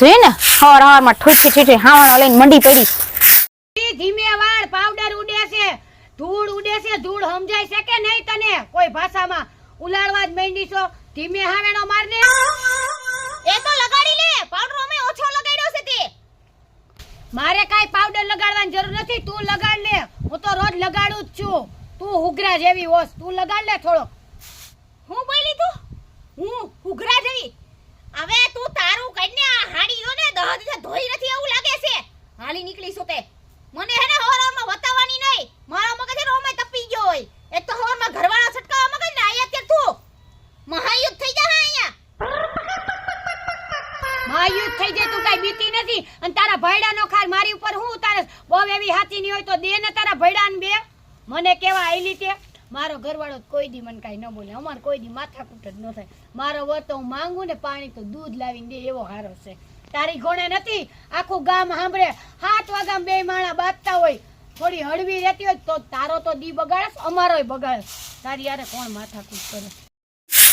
જોઈ ને? હવાર હવારમાં ઠૂઠી ઠીઠી હાવણો લઈને મંડી પડી. ધીમે વાળ પાવડર ઉડે છે. ધૂળ ઉડે છે, ધૂળ સમજાય છે કે નહીં તને? કોઈ ભાષામાં ઉલાળવા જ માંડી છો? ધીમે હાવેણો મારને એ તો લગાડી લે. પાવડર અમે ઓછો લગાડ્યો છે તે. મારે કાંઈ પાવડર લગાડવાની જરૂર નથી. તું લગાડ લે. હું તો રોજ લગાડું જ છું. તું હુગરા જેવી હોસ તું લગાડ લે થોડો હું બોલી તું? હું હુગરા જેવી? હવે તું તારું કઈને હાડીઓ ને દહ છે ધોઈ નથી એવું લાગે છે. હાલી નીકળી છું તે. મને હે ને હોરમાં બતાવવાની નહીં. મારો મગજ ને ઓમે તપી ગયો હોય. એક તો હોરમાં ઘરવાળા છટકાવા મગજ ને આયા તે તું. મહાયુદ્ધ થઈ જા અહીંયા. મહાયુદ્ધ થઈ જાય તું કાંઈ બીતી નથી. અને તારા ભયડાનો ખાર મારી ઉપર હું? તારે બહુ એવી હાથી ની હોય તો દે ને તારા ભયડાને બે. મને કેવા આઈલી તે. મારો ઘરવાળો કોઈ દી મને કાંઈ ન બોલે. અમારે કોઈ દી માથાકૂટ જ ન થાય. મારો વર તો હું માંગુ ને પાણી તો દૂધ લાવીને દે, એવો હારો છે. તારી ગોણે નથી, આખું ગામ સાંભળે. હાથ વાગામ બે માણા બાંધતા હોય. થોડી હળવી રહેતી હોય તો તારો તો દી બગાડસ અમારોય બગાડસ તારી યારે કોણ માથાકૂટ કરે?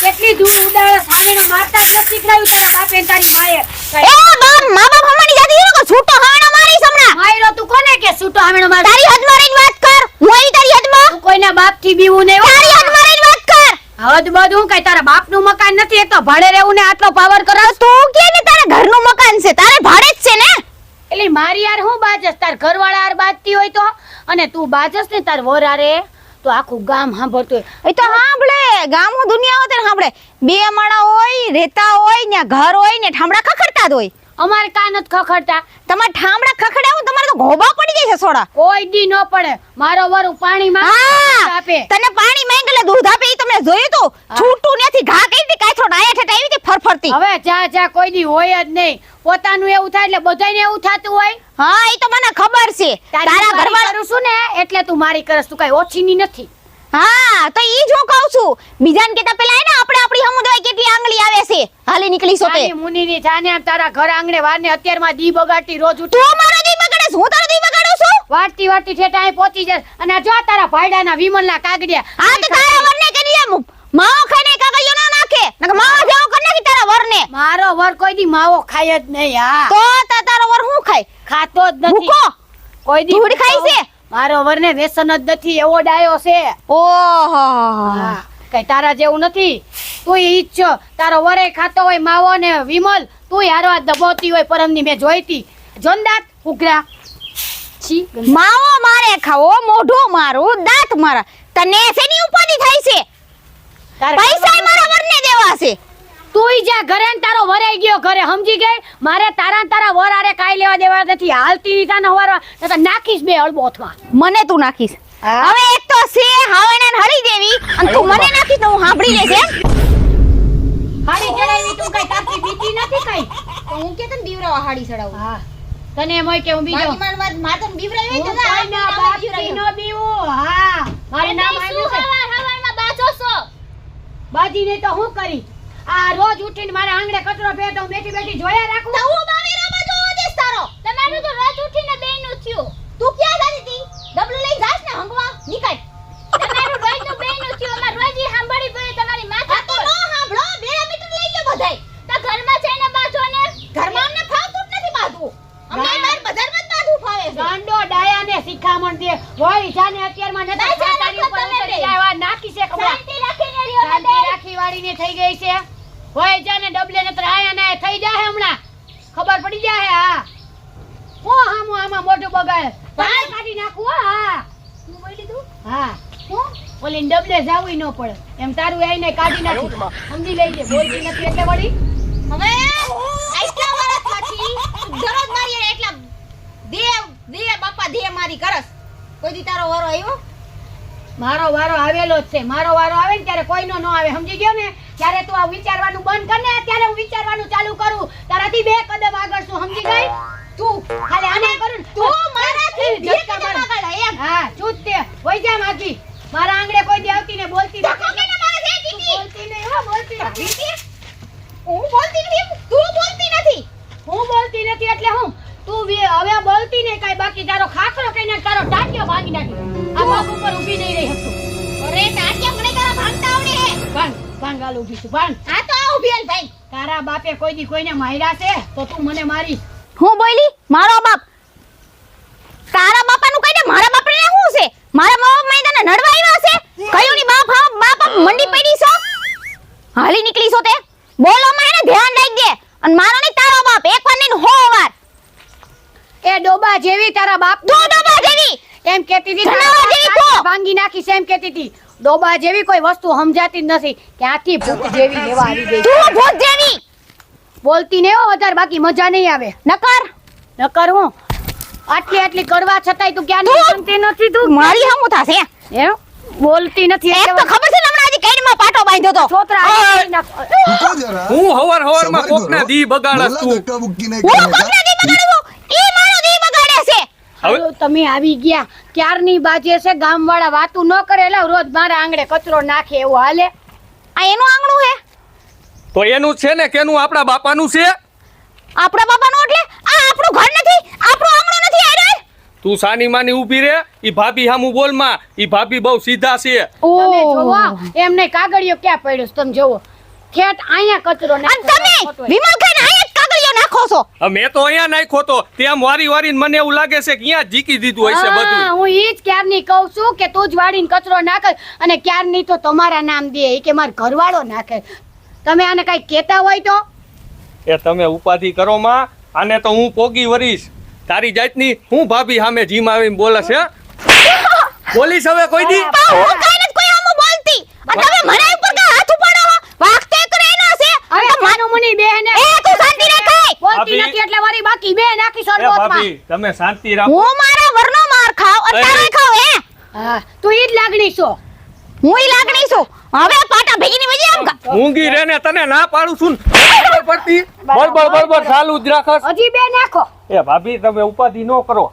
કેટલી દૂર ઉદાહરણ સામેનો માતા જ શીખડાયું તારા બાપે તારી માએ. એ બાપ, મા બાપ હમણાં જાતી એ લોકો છૂટો હાવણો મારીશ હમણાં માયરો તું કોને કે સૂટો સામેનો માર તારી હદમાં રહીને વાત કર હું આવી તારી હદમાં તું કોઈના બાપથી બીવું નહીં હો. તારી હદમાં રહીને વાત કર હદ કઈ તારા બાપનું મકાન નથી એ તો ભાડે રહેવું ને આટલો પાવર કરાવ તું કે ને તારા ઘરનું મકાન છે? તારે ભાડે જ છે ને? એટલે મારી યાર હું બાજસ? તાર ઘરવાળા આર બાજતી હોય તો? અને તું બાજસ ને તાર વરારે તો આખું ગામ સાંભળતું હોય. એ તો સાંભળે. ગામ દુનિયા હોય સાંભળે. બે માણા હોય રહેતા હોય ને ઘર હોય ને ઠામડા ખખડતા જ હોય. અમારે કાન જ ખખડતા. તમારે ઠામડા ખખડાવો તમારે તો ઘોબા પડી જશે સોડા. કોઈ દી ન પડે. મારો વરુ પાણી માં આપે. તને પાણી માંગ એટલે દૂધ આપે ઈ તમને જોયું તું? છૂટું નથી ઘા કઈ હતી કાઈ થોડા આયા ઠેઠ આવી હતી ફરફરતી. હવે જા જા કોઈ દી હોય જ નહીં. પોતાનું એવું થાય એટલે બધાને એવું થતું હોય. હા ઈ તો મને ખબર છે. તારી ઘરવાળા કરું છું ને એટલે તું મારી કરસ તું કઈ ઓછી ની નથી. હા તો ઈ જો કહું છું. બીજાને કેતા પેલા એને આપણે આપણી સમુદાય કેટલી આંગળી આવે છે. હાલે નીકળી સોતે તે. તારી જાને આમ તારા ઘર આંગણે વારને અત્યારમાં દી બગાડતી રોજ ઉઠ. તું મારો દી બગાડે હું તારો દી બગાડું છું? વાટતી વાટતી ઠેઠ અહીં પહોંચી જાય. અને જો તારા ભાઈડાના વિમલના કાગડિયા. હા તો તારા વરને કરી દે માવો ખાઈને કાગડિયો ના નાખે. નકર માવો જાવ કર નાખી તારા વરને. મારો વર કોઈ દી માવો ખાય જ નહીં હા. તો તારો વર હું ખાય? ખાતો જ નથી. કોઈ દી ધૂળ ખાય છે? મારો વરને વ્યસન જ નથી એવો ડાયો છે. ઓહો. કઈ તારા જેવું નથી. તું ઈ જ તારો વરે ખાતો હોય માવો ને વિમલ તું હારવા દબાવતી હોય પરમની મેં જોઈતી. જોનદાત ઉઘરા. માવો મારે ખાવો મોઢું મારું દાંત મારા. તને શેની ઉપાધિ થાય છે? પૈસા મારા વરને દેવા છે. તું જ્યાં જા ઘરે ને તારો વરાઈ ગયો ઘરે સમજી ગઈ? મારે તારા ને તારા વર આરે કાઈ લેવા દેવા નથી. હાલતી ની ન હવાર નકર નાખીશ બે અળબો અથવા મને તું નાખીશ. હવે એક તો સે હાવણે ને હરી દેવી. અને તું મને નાખીશ તો હું સાંભળી લેજે હાડી ચડાવી તું કઈ તાપી પીતી નથી કઈ? તો હું કે તને બીવરાવા હાડી ચડાવું? હા. તને એમ હોય કે હું બીજો બાકી માર માર તને બીવરાવી હોય તો કોઈના આપણે બાપથી બીવરાવી. હા. મારું નામ આવ્યું છે. હવારમાં બાજો છો બાજીને તો હું કરી? આ રોજ ઉઠીને મારા આંગણે કચરો ફેરતો હું બેઠી બેઠી જોયા રાખું. તો હું બાવીરામાં જોવો દેશ તારો. તમારું તો રોજ ઉઠીને બેયનું થયું. તું ક્યાં જાતી હતી? ડબલું લઈ જાસ ને હંગવા? નીકળ. તમારું રોજનું બેયનું થયું અમાર રોજ ઈ સાંભળી પડે તમારી માથા તો નો સાંભળો બે મીટર લઈ લો બધાય. તો ઘરમાં જઈને બાજો ને ઘરમાં અમને ફાવતું નથી બાધવું. અમને ના. બાર બજારમાં જ બાજવું ફાવે છે. ગાંડો ડાયાને શિખામણ દે હોય જાને અત્યારમાં નથી ના, તારી ઉપર ઉતરી બે. નાખી છે ખબર શાંતિ રાખીને રહ્યો ને શાંતિ રાખી વાળીને થઈ ગઈ છે. હોય જાને ડબલે નતર આયા ને થઈ જાહે હમણાં. ખબર પડી જાય હા. હું હામો આમાં મોઢું બગાય બહાર કાઢી નાખું હો, હા. હું બોલી તું હા. હું? ઓલી ડબલે જાવું ન પડે. એમ તારું આઈને કાઢી નાખું. સમજી લેજે બોલતી નથી એટલે વળી. હવે આટલા વર્ષમાંથી દરરોજ મારી એટલા દેવ દે બાપા દે મારી કરસ. કોઈ દી તારો વારો આવ્યો? મારો વારો આવેલો જ છે. મારો વારો આવે ને ત્યારે કોઈનો ન આવે. સમજી ગયો ને? ત્યારે તું આ વિચારવાનું બંધ કર ને ત્યારે હું વિચારવાનું ચાલુ કરું. તારાથી બે કદમ આગળ છું સમજી ગઈ? તું ખાલી આને કરું તું મારાથી બે કદમ આગળ એમ? હા ચૂત તે. હોય જા માગી. મારા આંગણે કોઈ દી આવતી ને બોલતી તો કોકે ને મારે તું દીદી બોલતી નહીં હો બોલતી નથી. હું બોલતી નથી તું બોલતી નથી? હું બોલતી નથી એટલે હું? તું હવે બોલતી નહીં કાંઈ બાકી તારો ખાખરો કઈ નાખ તારો ટાટિયો ભાંગી નાખી. આ બાપ ઉપર ઊભી નહીં રહી હતું અરે ટાટિયા મને તારા ભાંગતા આવડે. ભાંગ. ભાંગ હાલ ઊભી છું. ભાન આ તો ઊભી ભાઈ. તારા બાપે કોઈ દી કોઈને માર્યા છે? તો તું મને મારી. હું બોલી મારો બાપ. તારા બાપાનું કઈ દે મારા બાપને શું છે? મારા મા બાપ તને નડવા આવ્યા છે? કયું ની બાપ હા બાપ મંડી પડી છો? હાલી નીકળી છો તે? બોલો માં એને ધ્યાન રાખ દે અને મારો ને તારો બાપ. એક વાર નહીં હો વાર. એ ડોબા જેવી તારા બાપ એમ કેતી હતી ભાંગી નાખી એમ કેતી હતી. ડોબા જેવી કોઈ વસ્તુ સમજાતી જ નથી. ક્યાંથી ભૂખ જેવી લેવા આવી ગઈ તું ભૂખ જેવી! બોલતી ને વધારે બાકી મજા નહીં આવે. નકર? નકર હું? આટલી આટલી કરવા છતાંય તું ક્યાં સમતી નથી તું? મારી હમું થાશે. એ બોલતી નથી એક તો ખબર છે હમણાં આજે કેડમાં પાટો બાંધ્યો તો છોતરા હું હવાર હવારમાં કોકના દી બગાડસ તું. હું કોકના દી બગાડું? હાલો, તમે આવી ગયા. ક્યારની બાજે છે ગામવાળા વાતું ન કરે એટલે રોજ મારા આંગણે કચરો નાખે એવું હાલે. આ એનું આંગણું હે? તો એનું છે ને કેનું આપણા બાપાનું છે? આપણા બાપાનું એટલે? આ આપણું ઘર નથી આપણું આંગણું નથી આયરન તું સાની માની ઊભી રે ઈ ભાભી હામુ બોલમાં ઈ ભાભી બહુ સીધા છે. તમે જોવો એમને કાગળિયો ક્યાં પડ્યો છે તમે જોવો. ઠેઠ અહીંયા કચરો ને તમે વિમલ ખાન અહીંયા કાગળિયો છો મેં તો અહીંયા નાખ્યો તો. ત્યાં વારી વારીને મને એવું લાગે છે કે અહીંયા જીકી દીધું હશે હા, બધું. હું ઈ જ ક્યારની કહું છું કે તું જ વાળીને કચરો નાખ અને ક્યારની તો તમારા નામ દે કે માર ઘરવાળો નાખે. તમે આને કઈ કહેતા હોય તો? એ તમે ઉપાધિ કરો માં આને તો હું પોગી વરીશ. તારી જાતની હું ભાભી સામે જીમ આવીને બોલે છે બોલીશ હવે કોઈ દી? હું કાંઈ કોઈ આમાં બોલતી. અને તમે મને ઉપર કાં હાથ ઉપાડો? વાગતે કરે એના છે. હવે માનું મુની બેન એ તું શાંતિ રાખાય બોલતી ભાભી. નથી એટલે મારી બાકી બે નાખી શરબતમાં ભાભી તમે શાંતિ રાખો. હું મારા વરનો માર ખાવ અત્યારે ખાવ હે? હા તું ઈ જ લાગણી છો. હું ઈ લાગણી છું. હવે પાટા ભેગીની વજી આમ કા- મૂંગી રે ને તને ના પાડું છું પડતી. બોલ બોલ બોલ બોલ ચાલુ જ રાખસ હજી બે નાખો. એ ભાભી તમે ઉપાધિ નો કરો.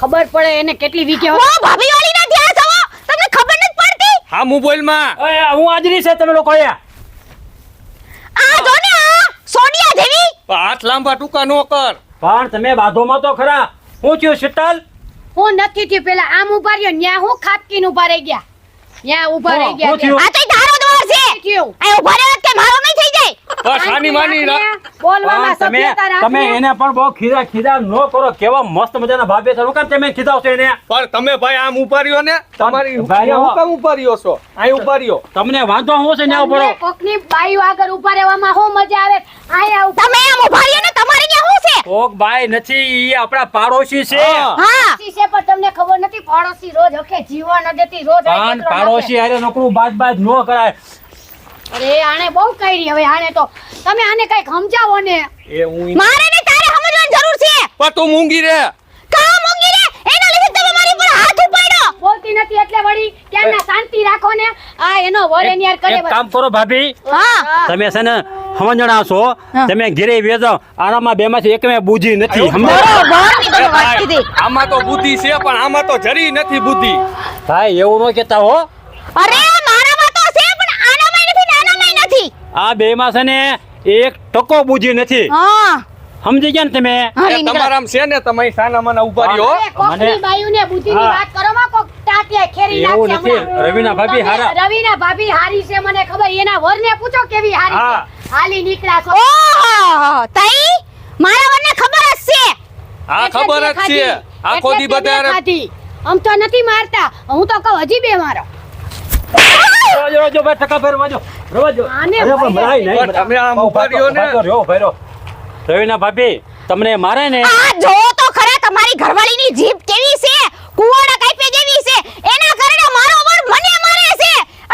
ખબર પડે એને કેટલી વીકે ઓ ભાભી વાળી ના ધ્યાન થવો તમને ખબર નથી પડતી? હા મોબાઈલમાં હું હાજરી છે તમે લોકો અહીંયા. આ જો ને આ સોડિયા જેવી હાથ લાંબા ટૂંકા ન કર. પણ તમે બાધોમાં તો ખરા. હું થયું શીતલ? હું નથી થયું. પેલા આમ ઊભા રહ્યો ન્યા હું ખાટકીને ઊભા રહી ગયા. ન્યા ઊભા રહી ગયા આ તો ધારો દોર છે. આ ઊભા રહ્યો કે મારો નહીં સાની માની બોલવામાં પણ તમે તમે એને પણ બહુ ખીરા ખીરા ન કરો કેવા મસ્ત મજાના ભાભી છે. કામ તમે ખીજાવશો એને? પણ તમે ભાઈ આમ ઊભા ને તમારી ભાઈ, હું કામ ઊભા છો? અહીં ઊભા તમને વાંધો હું છે ને આવું કોકની બાઈઓ આગળ ઊભા રહેવામાં મજા આવે? આયા તમે આમ ઊભા ને તમારે ક્યાં શું છે? કોક ભાઈ નથી ઈ આપણા પાડોશી છે. હા. છે પણ તમને ખબર નથી પાડોશી રોજ હકે જીવવા ન દેતી રોજ પાડોશી આરે નોકરું બાદ બાજ ન કરાય. અરે આને બહુ કરી હવે આને તો તમે આને કંઈક સમજાવો ને. એ હું મારે ને તારે સમજવાની જરૂર છે. પણ તું મૂંગી રે. કા મૂંગી રે? એના લીધે તમે મારી પર હાથ ઉપાડ્યો. બોલતી નથી એટલે વળી ક્યારના શાંતિ રાખો ને. આ એનો વર એની કરે કામ કરો ભાભી. હા. તમે છે ને સમજણા છો. તમે ઘેરે વેચો આનામાં બેમાંથી એક એકમે બુજી નથી. આમાં તો બુદ્ધિ છે પણ આમાં તો જરી નથી બુદ્ધિ. ભાઈ એવું ન કેતા હો અરે મારામાં તો છે પણ આનામાંય નથી ને આનામાંય નથી આ બે માં છે ને એક ટકો બુજી નથી. સમજી ગયા ને તમે? તમારામાં છે ને તમે સાના મને ઊભા રહ્યો. મને- બાયુને બુદ્ધિની વાત કરો માં કોક ટાટિયા ખેરી એવું નથી. રવિના ભાભી હારા. રવિના ભાભી હારી છે મને ખબર એના વરને પૂછો કેવી હારી છે. હાલી નીકળ્યા છો. ઓહો તઈ? મારા વરને ખબર જ છે. હા ખબર જ છે. આખો દી જ તે બધા મેં ખાધી. આમ તો નથી મારતા. હું તો કહું હજી બે મારો. ભાઈ ટકા રવિના ભાભી જીભ કેવી છે? કુવાડા કાપે જેવી છે. એના કારણે મારો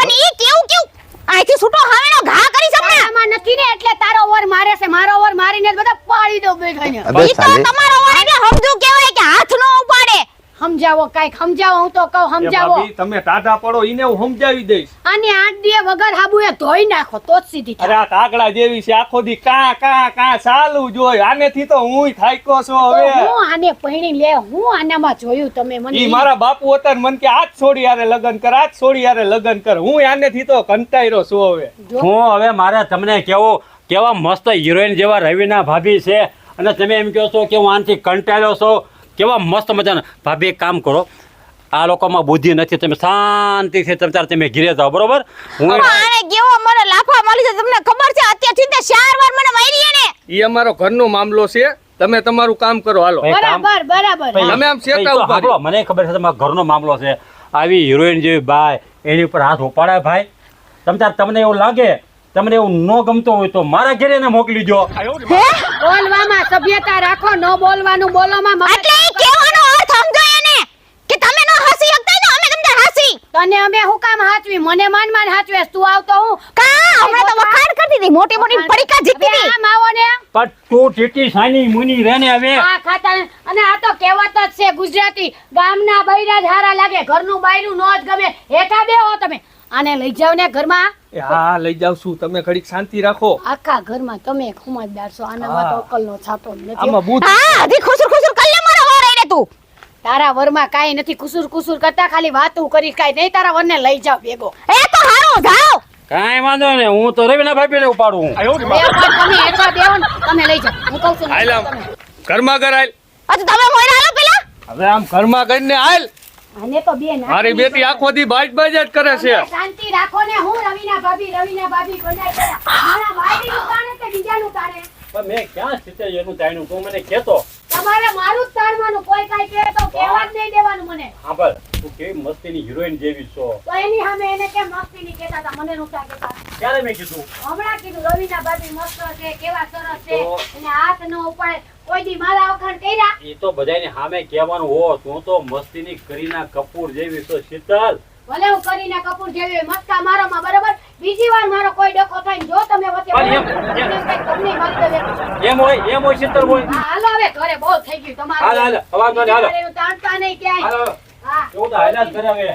અને ઈ કેવું કેવું? આથી છૂટો હાવેનો ઘા કરી સમને આમાં નથી એટલે તારો વર મારે છે. મારો વર મારીને બધા પાડી દો બેગાને ઈ સમજાવો કાઈક સમજાવો હું તો કહું સમજાવો. તમે ટાટા પડો ઈને હું સમજાવી દઈશ. અને આઠ દીએ વગર હાબુએ ધોઈ નાખો તો જ સીધી અરે આ કાગડા જેવી છે આખો દી કા કા કા ચાલુ જોય આને થી તો હું થાક્યો છો હવે. હું આને પૈણી લે હું આનામાં જોયું તમે મને ઈ મારા બાપુ હતા મન કે આજ છોડી યારે લગન કર આજ છોડી યારે લગન કર. હું આને થી તો કંટાળ્યો છું હવે. હું હવે મારે તમને કેવો કેવા મસ્ત હિરોઈન જેવા રવિના ભાભી છે. અને તમે એમ કહો છો કે હું આનથી કંટાળ્યો છો. કેવા મસ્ત મજાના. ભાભી એક કામ કરો. આ લોકોમાં બુદ્ધિ નથી તમે શાંતિથી તમે તારે તમે ઘીરે જાઓ બરોબર? હું આને કેવો મને લાફા મળી જાય તમને ખબર છે? અત્યારથી તે ચાર વાર મને મારી એને ઈ અમારો ઘરનો મામલો છે. તમે તમારું કામ કરો હાલો. બરાબર બરાબર. તમે આમ શેકા ભાઈ, તો ઊભા મને ખબર છે તમારા ઘરનો મામલો છે. આવી હિરોઈન જેવી બાય એની ઉપર હાથ ઉપાડાય ભાઈ. તમે તમને એવું લાગે તમને એવું ન ગમતો હોય તો મારા ઘરે ને મોકલી દો બોલવામાં સભ્યતા રાખો ન બોલવાનું બોલવામાં એટલે ઈ કહેવાનો અર્થ સમજો એને કે તમે ન હસી શકતા ને અમે તમને હસી. તને અમે હું કામ હાચવી? મને માન માન હાચવે તું આવતો હું. કા? હમણાં તો વખાણ કરતી હતી મોટી મોટી પરીકા જીતી હતી. આમ આવો ને. પણ તું ટીટી સાની મુની રેને હવે. આ ખાતા અને આ તો કહેવત જ છે ગુજરાતી ગામના બૈરા જ હારા લાગે ઘરનું બાયરું ન જ ગમે. હેઠા બેહો તમે. આને લઈ જાવ ને ઘરમાં. એ હા લઈ જાવ છું. તમે ઘડીક શાંતિ રાખો. આખા ઘરમાં તમે ખુમાદાર છો. આનામાં તો અકલનો છાંટો નથી. આમાં બુદ્ધ હા હજી ખુસુર ખુસુર કલ્લે મારો વર આઈને તું. તારા વરમાં કાઈ નથી. કુસુર કુસુર કરતા ખાલી વાતું કરી કાઈ નહીં. તારા વરને લઈ જાવ ભેગો. એ તો હારો જાઓ. કાંઈ વાંધો ને હું તો રવિના ભાભીને ઉપાડું તમે હેઠા બેહો ને તમે લઈ જાવ હું કહું છું તમે. ઘરમાં ઘર હાલ. અચ્છા તમે મોયરા હાલો પેલા? હવે આમ ઘરમાં કરીને હાલ. આને તો બેન મારી બેટી આખો દી બાજ બાજ જ કરે છે. શાંતિ રાખો ને હું રવિના ભાભી રવિના ભાભી બનાય ગયા મારા ભાઈનું તાણે કે બીજાનું તાણે? પણ મેં ક્યાં સ્થિતિ એનું તાયનું તું મને કહેતો. તમારે મારું જ તાણવાનું કોઈ કાંઈ કહે તો કહેવા જ નહીં દેવાનું મને. સાંભળ તું કેવી મસ્તીની હિરોઈન જેવી છો. તો એની સામે એને કેમ મસ્તી કહેતા હતા? મને નહોતા કહેતા. ક્યારે મેં કીધું? હમણાં કીધું રવિના ભાભી મસ્ત છે કેવા સરસ છે એને હાથ ન ઉપાડે. કોઈ દી મારા વખાણ કર્યા? એ તો બધાને સામે કહેવાનું હો તું તો મસ્તીની કરીના કપૂર જેવી છો. શીતલ! ભલે હું કરીને કપૂર જેવી મસ્કા મારો માં બરાબર. બીજી વાર મારો કોઈ ડકો થાય ને જો તમે વચ્ચે તમને મારી એમ હોય એમ હોય શીતલ હોય હાલો હવે ઘરે બહુ થઈ ગયું તમારે. હાલ હાલ અવાજ વાળો, હાલો. તાણતા નહીં ક્યાંય. હાલો હા. એવું તો હાલ જ કરે હવે